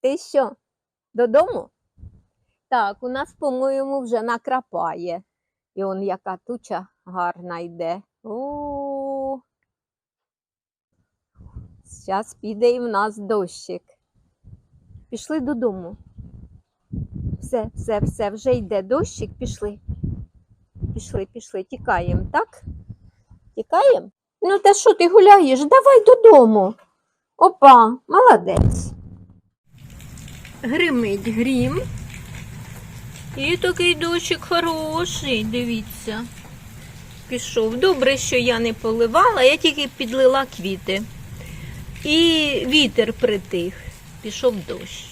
Ти що? Додому? Так, у нас, по-моєму, вже накрапає. І он яка туча гарна йде. О. Зараз піде і в нас дощик. Пішли додому. Все, все, все, вже йде дощик, пішли. Пішли, пішли, тікаємо, так? Тікаємо? Ну, та що ти гуляєш? Давай додому. Опа, молодець. Гримить грім. І такий дощик хороший, дивіться. Пішов. Добре, що я не поливала, я тільки підлила квіти. І вітер притих. Пішов дощ.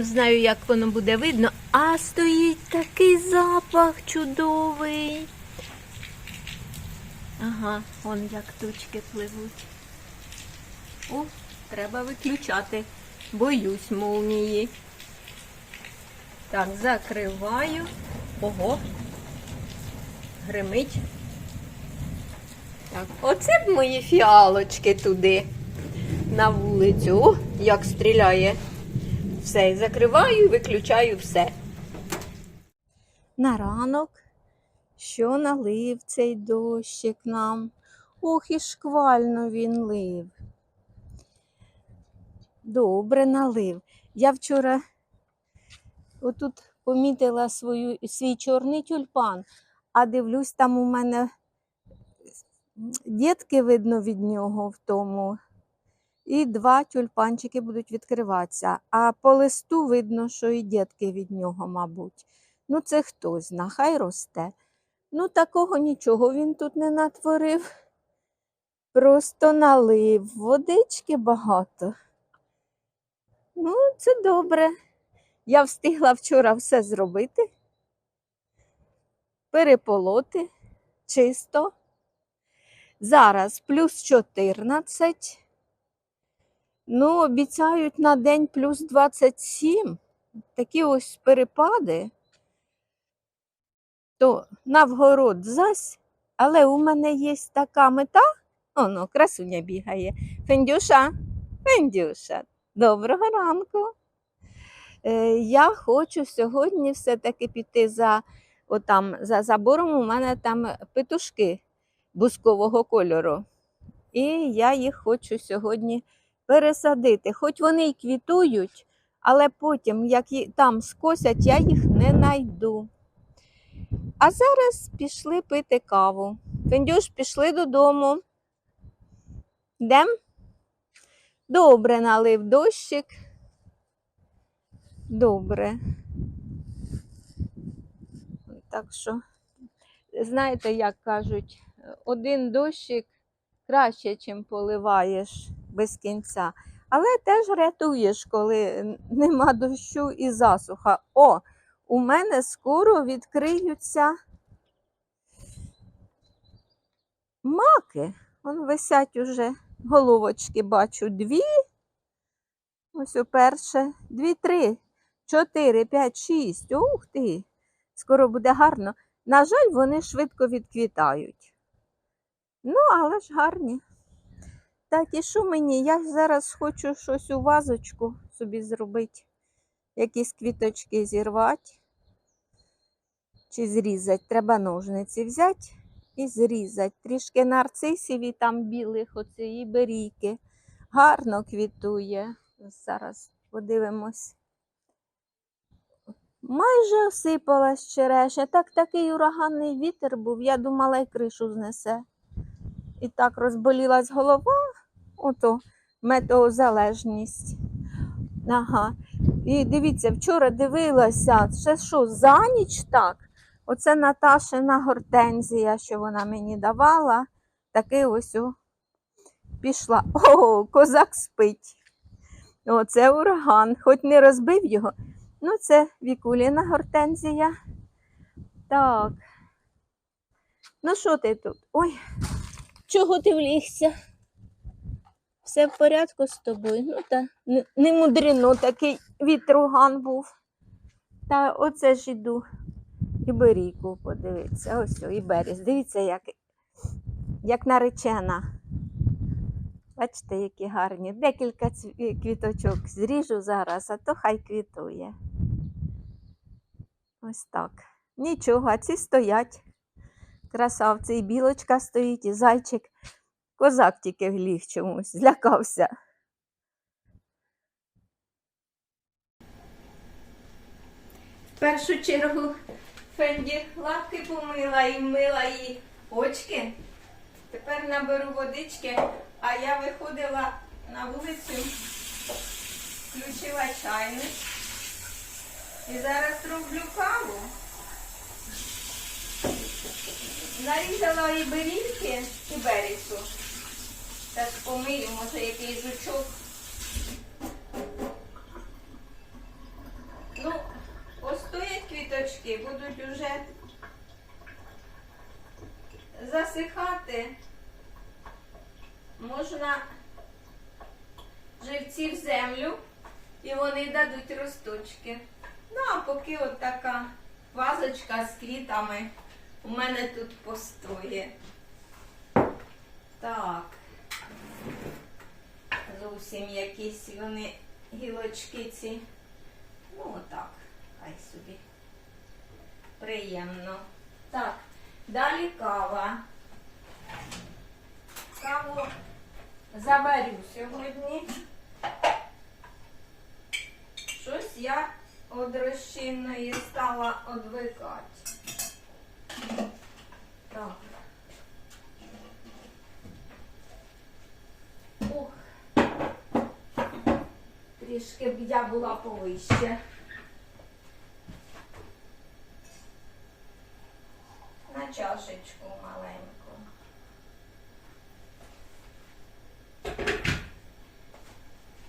Знаю, як воно буде видно, а стоїть такий запах чудовий. Ага, вон як тучки пливуть. О, треба виключати. Боюсь молнії. Так, закриваю. Ого. Гримить. Так, оце б мої фіалочки туди. На вулицю. Як стріляє. Все, закриваю і виключаю все. На ранок, що налив цей дощик нам. Ох, і шквально він лив. Добре налив. Я вчора отут помітила свою, свій чорний тюльпан, а дивлюсь, там у мене дітки видно від нього в тому. І два тюльпанчики будуть відкриватися. А по листу видно, що і дітки від нього, мабуть. Ну, це хтось зна, хай росте. Ну, такого нічого він тут не натворив. Просто налив водички багато. Ну, це добре. Я встигла вчора все зробити, переполоти чисто. Зараз плюс 14. Ну, обіцяють на день плюс 27. Такі ось перепади. То навгород зась, але у мене є така мета. Оно, красуня бігає. Фендюша, Фендюша, доброго ранку. Е, я хочу сьогодні все-таки піти за, отам, за забором. У мене там петушки бускового кольору. І я їх хочу сьогодні пересадити. Хоч вони й квітують, але потім, як там скосять, я їх не знайду. А зараз пішли пити каву. Фендюш, пішли додому. Йдем? Добре налив дощик. Добре. Так що, знаєте, як кажуть, один дощик краще, чим поливаєш без кінця. Але теж рятуєш, коли нема дощу і засуха. О, у мене скоро відкриються маки. Вон висять уже головочки, бачу, дві. Ось уперше, дві, три, чотири, п'ять, шість. Ух ти! Скоро буде гарно. На жаль, вони швидко відквітають. Ну, але ж гарні. Так, і що мені? Я зараз хочу щось у вазочку собі зробити. Якісь квіточки зірвати чи зрізати. Треба ножниці взяти і зрізати. Трішки нарцисів і там білих, оцієї берійки. Гарно квітує. Зараз подивимось. Майже осипалась черешня. Так такий ураганний вітер був. Я думала, й кришу знесе. І так розболілась голова, ото метеозалежність. Ага. І дивіться, вчора дивилася, ще що, за ніч так. Оце Наташина гортензія, що вона мені давала. Таки ось о, пішла. О, козак спить. Оце ураган, хоч не розбив його. Ну, це Вікуліна гортензія. Так. Ну, що ти тут? Ой, чого ти влігся? Все в порядку з тобою? Ну, та не мудрено, такий вітруган був. Та оце ж іду. І берійку подивитися. Ось і берез. Дивіться, як, як наречена. Бачите, які гарні. Декілька квіточок зріжу зараз, а то хай квітує. Ось так. Нічого, а ці стоять. Красавці, і білочка стоїть, і зайчик. Козак тільки гліг чомусь, злякався. В першу чергу Фенді лапки помила і вмила їй очки. Тепер наберу водички, а я виходила на вулицю, включила чайник і зараз роблю каву. Нарізала і берізки, і берізку. Теж помию, може якийсь жучок. Ну, постоять квіточки, будуть уже засихати. Можна живці в землю і вони дадуть росточки. Ну, а поки от така вазочка з квітами у мене тут постоє. Так. Зовсім якісь вони гілочки ці. Ну, отак, хай собі. Приємно. Так, далі кава. Каву заварю сьогодні. Щось я від розчинної стала одвикати. Так. Ух. Трішки б я була повище. На чашечку маленьку.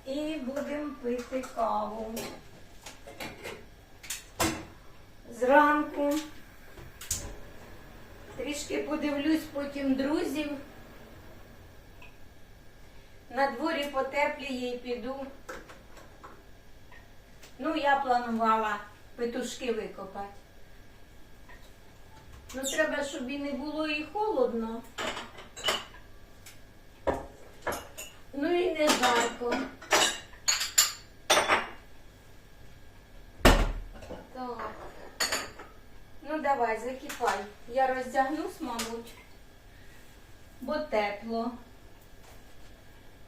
І будемо пити каву. Зранку. Трішки подивлюсь потім друзів. На дворі потепліє і піду. Ну, я планувала петушки викопати. Ну, треба, щоб і не було і холодно. Ну і не жарко. Так. Ну давай, закипай. Я роздягнусь, мабуть, бо тепло.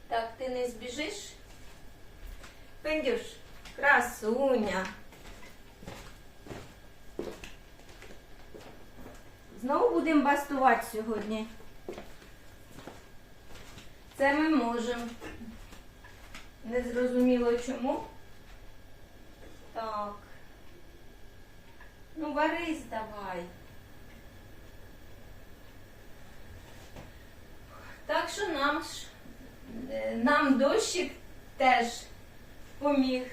Так, ти не збіжиш? Пендюш, красуня. Знову будемо бастувати сьогодні. Це ми можемо. Не зрозуміло чому. Так. Ну, варись давай. Так що нам е, нам дощик теж поміг.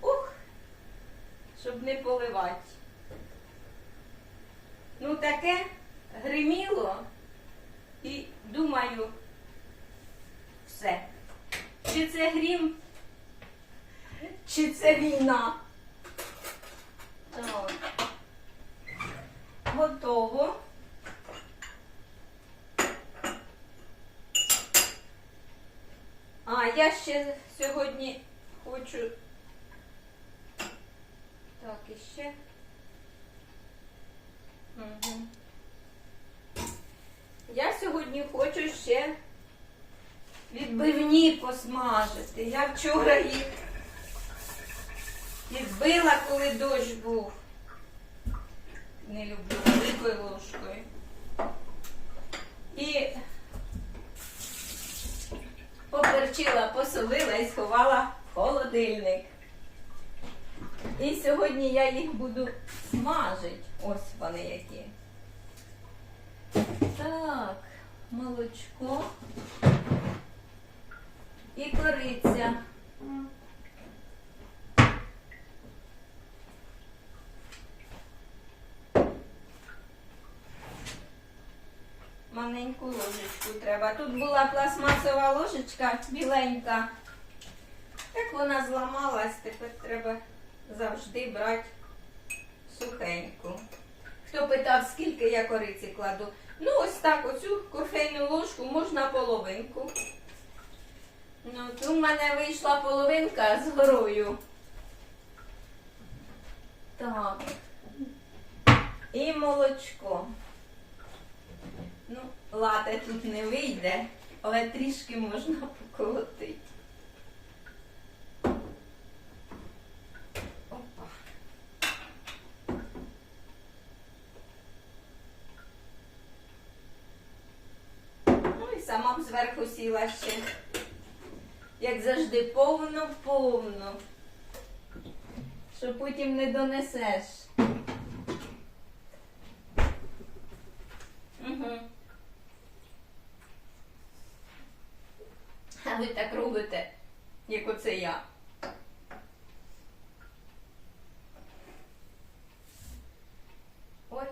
Ух, щоб не поливати. Ну, таке гриміло і думаю, все. Чи це грім, чи це війна? Готово. А, я ще сьогодні хочу. Так, іще. Угу. Я сьогодні хочу ще відбивні посмажити. Я вчора їх відбила, коли дощ був. Не люблю великою ложкою. І поперчила, посолила і сховала в холодильник. І сьогодні я їх буду смажити. Ось вони які. Так, молочко і кориця. Маленьку ложечку треба. Тут була пластмасова ложечка біленька. Як вона зламалась, тепер треба завжди брати сухеньку. Хто питав, скільки я кориці кладу? Ну, ось так, оцю кофейну ложку можна половинку. Ну, тут в мене вийшла половинка з горою. Так. І молочко. Ну, лате тут не вийде, але трішки можна поколотити. Опа. Ну і сама б зверху сіла ще. Як завжди, повно-повно. Що потім не донесеш. Угу. А ви так робите, як оце я. Ой.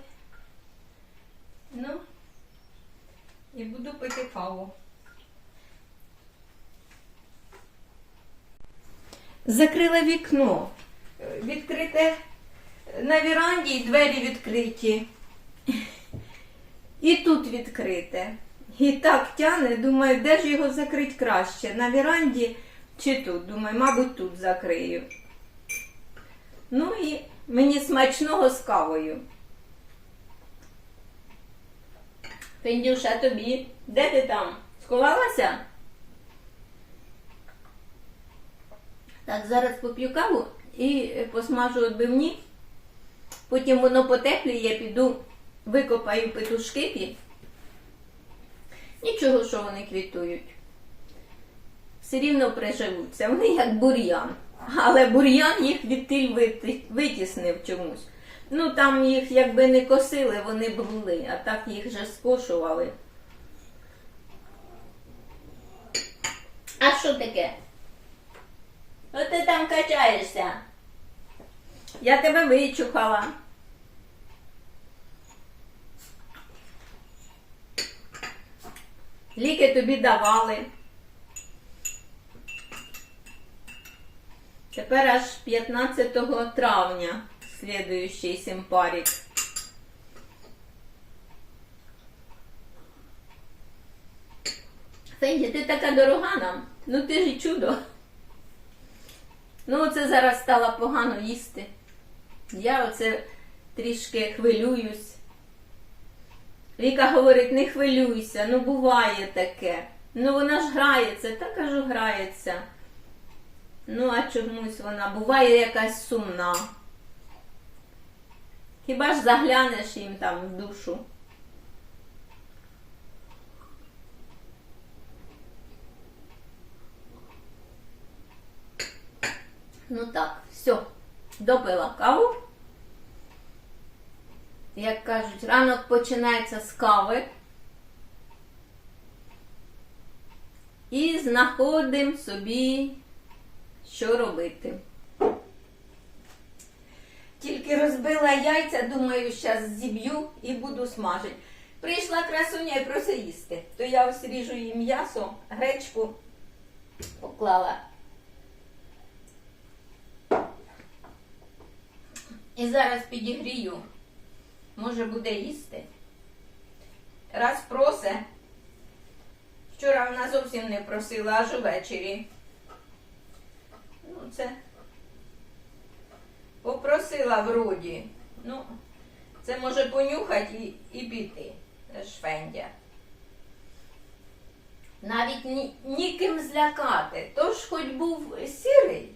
Ну, і буду пити каву. Закрила вікно. Відкрите на віранді і двері відкриті. І тут відкрите. І так тяне, думаю, де ж його закрити краще? На віранді чи тут? Думаю, мабуть, тут закрию. Ну і мені смачного з кавою. Пендюша, тобі. Де ти там? Сховалася? Так, зараз поп'ю каву і е, посмажу відбивні. Потім воно потепліє, я піду викопаю петушки. Нічого, що вони квітують. Все рівно приживуться. Вони як бур'ян. Але бур'ян їх відтиль вити- витіснив чомусь. Ну там їх якби не косили, вони б були, а так їх же скошували. А що таке? От ти там качаєшся. Я тебе вичухала. Ліки тобі давали. Тепер аж 15 травня слідуючий симпарік. Фенді, ти така дорога нам. Ну ти ж чудо. Ну, оце зараз стало погано їсти. Я оце трішки хвилююсь. Віка говорить, не хвилюйся, ну буває таке. Ну вона ж грається, та кажу, грається. Ну, а чомусь вона буває якась сумна. Хіба ж заглянеш їм там в душу? Ну так, все, допила каву. Як кажуть, ранок починається з кави. І знаходимо собі, що робити. Тільки розбила яйця, думаю, зараз зіб'ю і буду смажити. Прийшла красуня і просить їсти. То я ось ріжу їй м'ясо, гречку поклала. І зараз підігрію. Може буде їсти. Раз просе. Вчора вона зовсім не просила, аж увечері. Ну, це попросила вроді. Ну, це може понюхати і, і піти. Фендя. Навіть ні, ніким злякати. Тож хоч був сірий,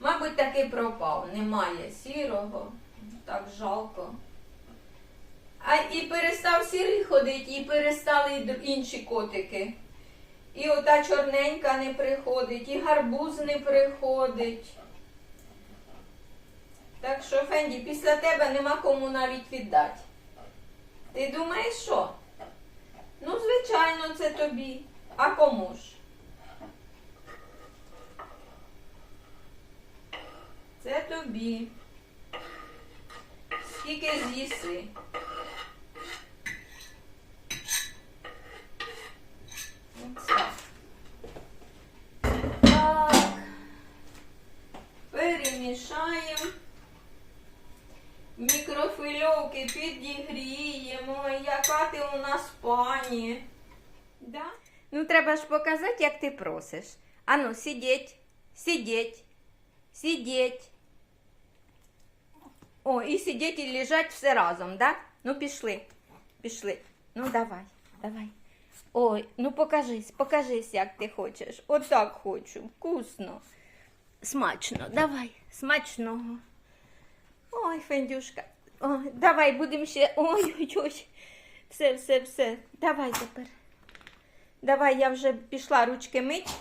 мабуть, таки пропав. Немає сірого. Так жалко. А і перестав сірий ходити, і перестали інші котики. І ота чорненька не приходить, і гарбуз не приходить. Так що, Фенді, після тебе нема кому навіть віддати. Ти думаєш, що? Ну, звичайно, це тобі. А кому ж? Це тобі. Скільки з'їси? Оце. Так. Перемішаємо. Мікрофильовки підігріємо. Яка ти у нас пані? Да? Ну, треба ж показати, як ти просиш. Ану, сидіть, сидіть, сидіть. О, і сидіть і лежать все разом, да? Ну, пішли, пішли. Ну, давай, давай. Ой, ну покажись, покажись, як ти хочеш. Отак хочу, вкусно. Смачно, давай, смачного. Ой, Фендюшка. Ой, давай будемо ще. Ой-ой-ой. Все, все, все. Давай тепер. Давай, я вже пішла ручки мить.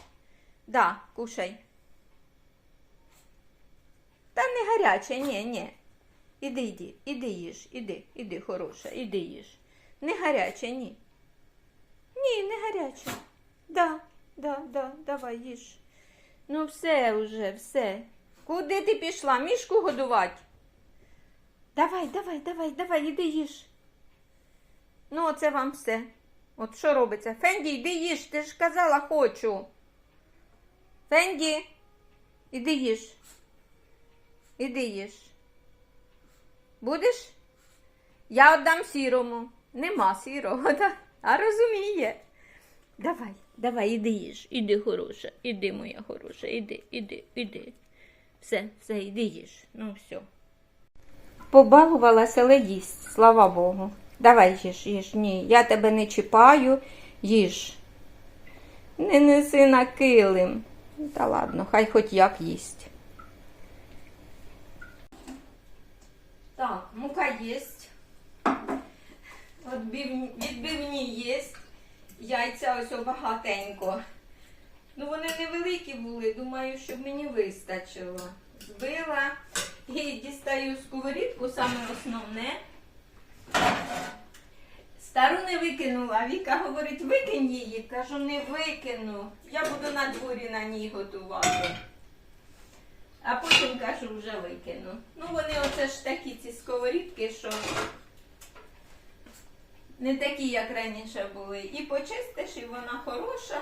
Да, кушай. Та не гаряче, ні, ні. Іди, іди, іди їж, іди, іди, хороша, іди їж. Не гаряче, ні. Ні, не гаряче. Да, да, да, давай їж. Ну все уже, все. Куди ти пішла? Мішку годувати? Давай, давай, давай, давай, іди їж. Ну, оце вам все. От що робиться? Фенді, йди їж, ти ж казала хочу. Фенді, іди їж. Іди їж. Будеш? Я віддам сірому. Нема сірого, да? а розуміє. Давай, давай, іди їж, іди хороша, іди, моя хороша, іди, іди, іди. Все, все, іди їж. Ну все. Побалувалася, але їсть, слава Богу. Давай їж, їж. Ні, я тебе не чіпаю, їж. Не неси на килим. Та ладно, хай хоч як їсть. Так, мука єсть. Відбивні, відбивні єсть. Яйця ось багатенько. Ну, вони невеликі були, думаю, щоб мені вистачило. Збила і дістаю сковорідку, саме основне. Стару не викинула. Віка говорить, викинь її. Кажу, не викину. Я буду на дворі на ній готувати. А потім кажу, вже викину. Ну, вони оце ж такі ці сковорідки, що не такі, як раніше були. І почистиш, і вона хороша.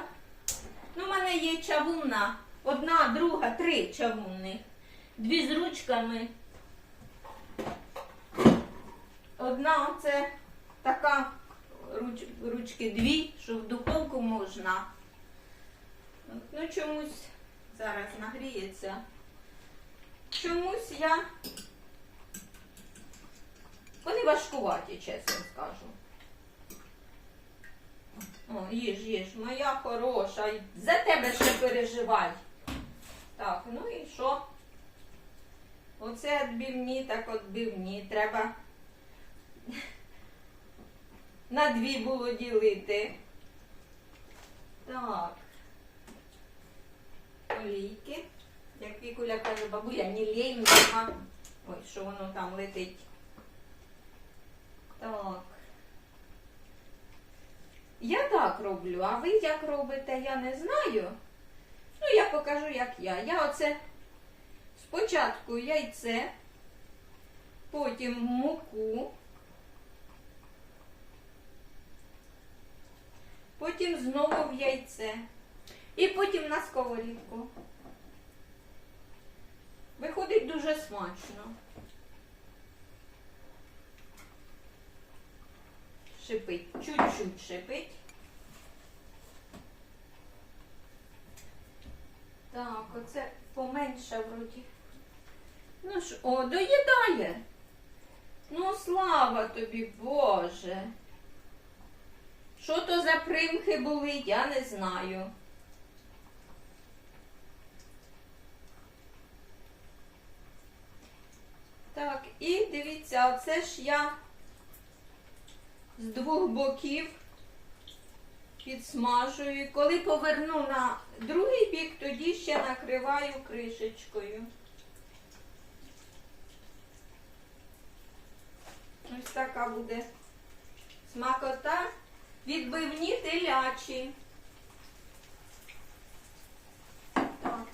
Ну, в мене є чавунна. Одна, друга, три чавунних. Дві з ручками. Одна оце така руч, ручки дві, що в духовку можна. Ну, чомусь зараз нагріється. Чомусь я. Вони важкуваті, чесно скажу. О, їж, їж, моя хороша. За тебе ще переживай. Так, ну і що? Оце відбивні, так відбивні. Треба на дві було ділити. Так. Олійки. Як Вікуля каже, бабуля, не лей мама. Ой, що воно там летить. Так. Я так роблю, а ви як робите, я не знаю. Ну, я покажу, як я. Я оце спочатку яйце, потім муку, потім знову в яйце. І потім на сковорідку. Виходить дуже смачно. Шипить, чуть-чуть шипить. Так, оце поменше вроді. Ну ж, о, доїдає. Ну, слава тобі, Боже. Що то за примхи були, я не знаю. Так, і дивіться, оце ж я з двох боків підсмажую. Коли поверну на другий бік, тоді ще накриваю кришечкою. Ось така буде смакота. Відбивні телячі. Так.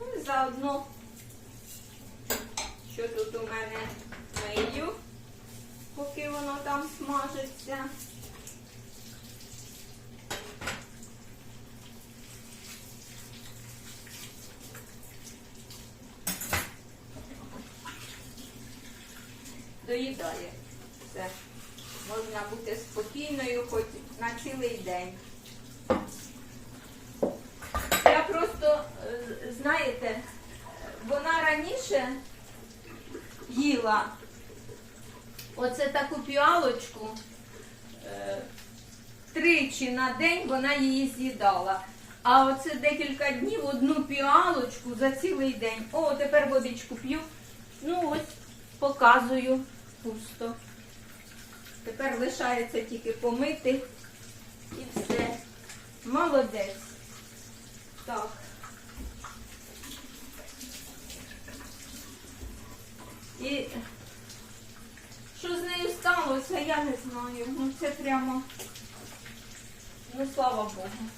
Ну і заодно, що тут у мене мию, поки воно там смажиться. доїдає. Все. Можна бути спокійною хоч на цілий день. Я просто, е, знаєте, вона раніше їла оце таку піалочку. е, Тричі на день вона її з'їдала. А оце декілька днів одну піалочку за цілий день. О, тепер водичку п'ю. Ну ось, показую пусто. Тепер лишається тільки помити і все. Молодець. Так. І що з нею сталося, я не знаю. Ну це прямо. Ну, слава Богу.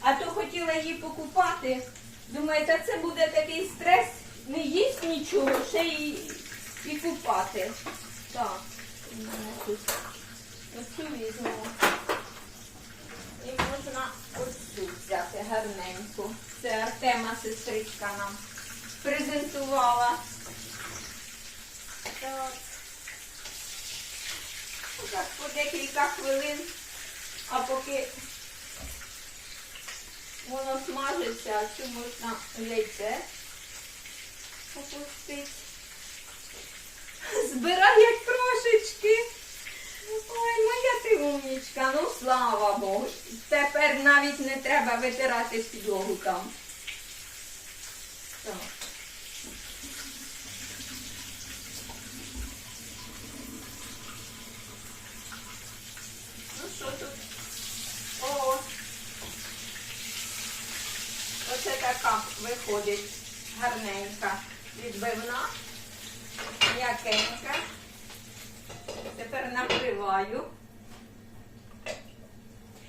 А то хотіла її покупати. Думаю, та це буде такий стрес, не їсть нічого, ще й і купати. Так, оцю візьму. І можна оцю взяти гарненьку. Це Артема сестричка нам презентувала. Так. Так, по декілька хвилин, а поки воно смажиться, а цю можна яйце опустити. Збирай як крошечки. Ой, моя ти умнічка, ну слава Богу. Тепер навіть не треба витирати підлогу там. Так. Ну що тут? О! Оце така виходить гарненька відбивна, м'якенька. Тепер накриваю.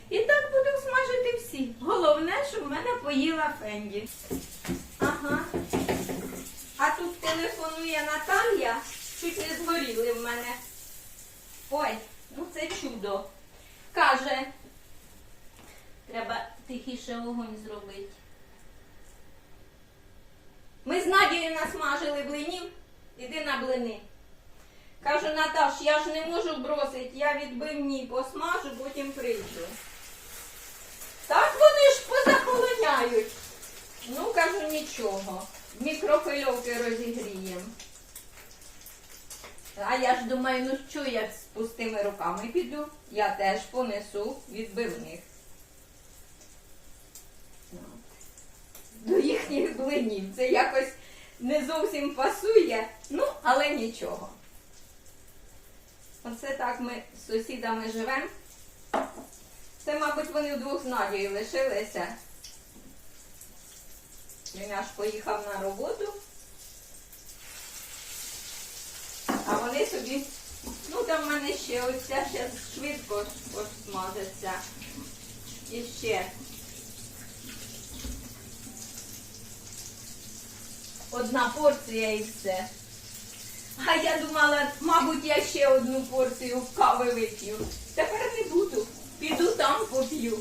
І так буду смажити всі. Головне, щоб в мене поїла Фенді. Ага. А тут телефонує Наталія. Чуть не згоріли в мене. Ой, ну це чудо. Каже, треба тихіше вогонь зробити. Ми з Надією насмажили блинів, іди на блини. Кажу, Наташ, я ж не можу бросити, я відбивні посмажу, потім прийду. Так вони ж позахолоняють. Ну, кажу, нічого. Мікрохвильовки розігріємо. А я ж думаю, ну що я з пустими руками піду, я теж понесу відбивних. До їхніх блинів. Це якось не зовсім пасує, ну, але нічого. Оце так ми з сусідами живемо. Це, мабуть, вони вдвох з Надією лишилися. Він аж поїхав на роботу. А вони собі, ну там в мене ще ось ця ще швидко посмажиться. І ще. Одна порція і все. А я думала, мабуть, я ще одну порцію кави вип'ю. Тепер не буду. Піду там поп'ю.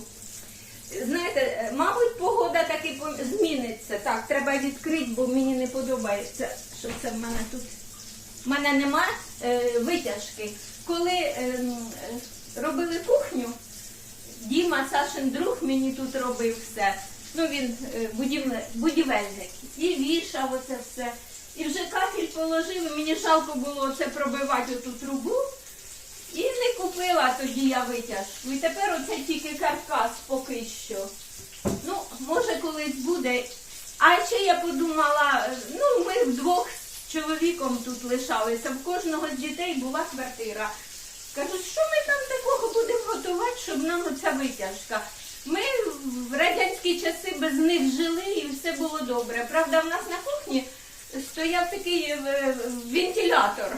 Знаєте, мабуть, погода таки зміниться. Так, треба відкрити, бо мені не подобається, що це в мене тут. У мене нема е, витяжки. Коли е, робили кухню, Діма, Сашин друг, мені тут робив все. Ну, він е, будівельник. І вішав оце все. І вже кафель положив, мені жалко було це пробивати оту трубу. І не купила тоді я витяжку. І тепер оце тільки каркас поки що. Ну, може колись буде. А ще я подумала, е, ну ми вдвох з чоловіком тут лишалися. В кожного з дітей була квартира. Кажу, що ми там такого будемо готувати, щоб нам оця витяжка. Ми в радянські часи без них жили і все було добре. Правда, в нас на кухні стояв такий е, вентилятор.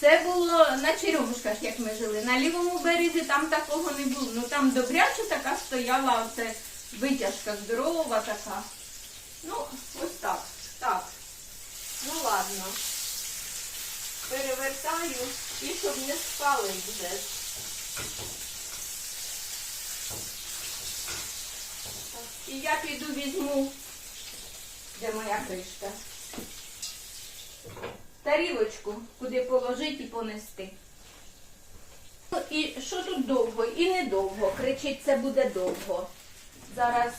Це було на Черемушках, як ми жили. На лівому березі там такого не було. Ну там добряче така стояла оце витяжка здорова така. Ну, ось так. Так. Ну ладно. Перевертаю і щоб не спали вже. І я піду візьму, де моя кришка. тарілочку, куди положити і понести. Ну, і що тут довго? І недовго. Кричить, це буде довго. Зараз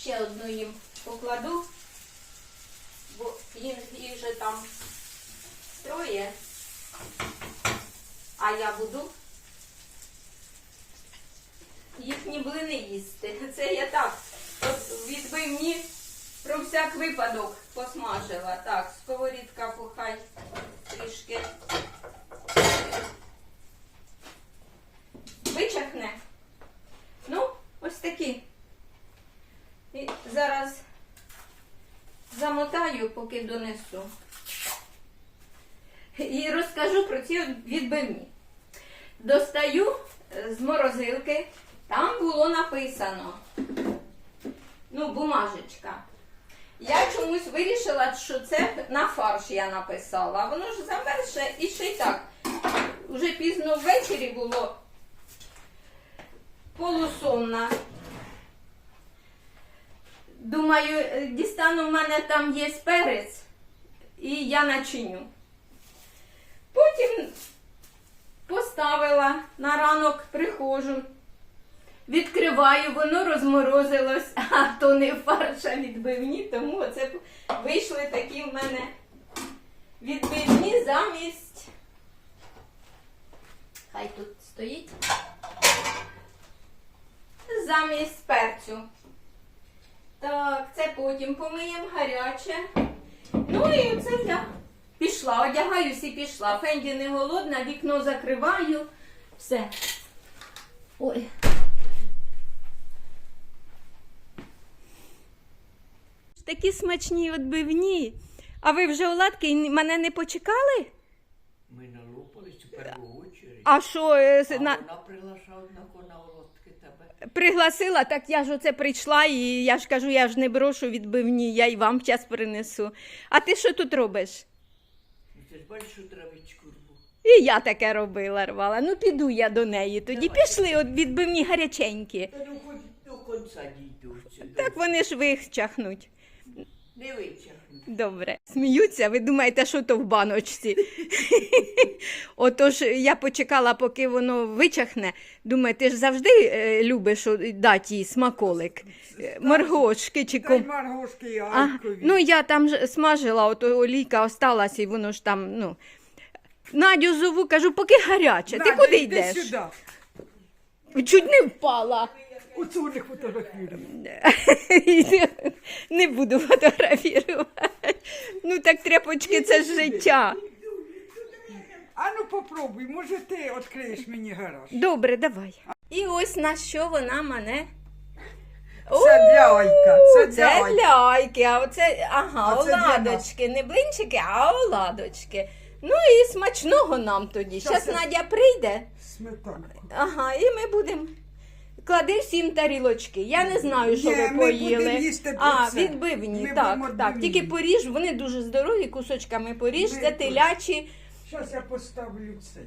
ще одну їм покладу, бо їх же там троє, а я буду їхні блини їсти. Це я так от відбивні про всяк випадок посмажила. Так, сковорідка пухай трішки. Вичахне. Ну, ось такі. І зараз замотаю, поки донесу. І розкажу про ці відбивні. Достаю е, з морозилки. Там було написано. Ну, бумажечка. Я чомусь вирішила, що це на фарш я написала. Воно ж замерше і ще й так. Уже пізно ввечері було полусонна. Думаю, е, дістану в мене там є перець, і я начиню. Потім поставила на ранок, приходжу, відкриваю, воно розморозилось, а то не фарш, а відбивні, тому оце вийшли такі в мене відбивні замість. Хай тут стоїть. Замість перцю. Так, це потім помиємо гаряче. Ну і оце я пішла, одягаюсь і пішла. Фенді не голодна, вікно закриваю. Все. Ой. Такі смачні відбивні. А ви вже оладки мене не почекали? Ми налупались у першу очередь. А що, е, А на... вона приглашала на володки тебе. пригласила, так я ж оце прийшла і я ж кажу, я ж не брошу відбивні, я й вам час принесу. А ти що тут робиш? Ну, Ти ж бачиш, що травичку рву. І я таке робила, рвала. Ну піду я до неї. Тоді Давай. пішли, от відбивні гаряченькі. Та ну хоч до кінця дійду. Так вони ж вичахнуть. Не витягну. Добре. Сміються, ви думаєте, що то в баночці. Отож, я почекала, поки воно вичахне. Думаю, ти ж завжди е, любиш о, дати їй смаколик. Е, Моргошки чи ком. Маргошки і А, Айкові. ну я там ж смажила, от олійка осталась, і воно ж там, ну. Надю зову, кажу, поки гаряче. Ти Надя, куди йди йдеш? сюди. Чуть не впала. Оцю не фотографіруй. Не буду фотографувати. Ну так тряпочки це ж життя. А ну попробуй, може ти відкриєш мені гараж. Добре, давай. І ось на що вона мене. Це ляйка, це Це ляйка. ляйки, а оце, ага, А це для оладочки. Не блинчики, а оладочки. Ну і смачного нам тоді. Щас я- Надя прийде. Сметанку. Ага, і ми будемо. Клади всім тарілочки. Я не знаю, що Ні, ви ми поїли. будемо їсти а, відбивні, Ми так, будемо так. відбивні. Тільки поріж, вони дуже здорові, кусочками поріж, Ми це телячі. Зараз я поставлю цей.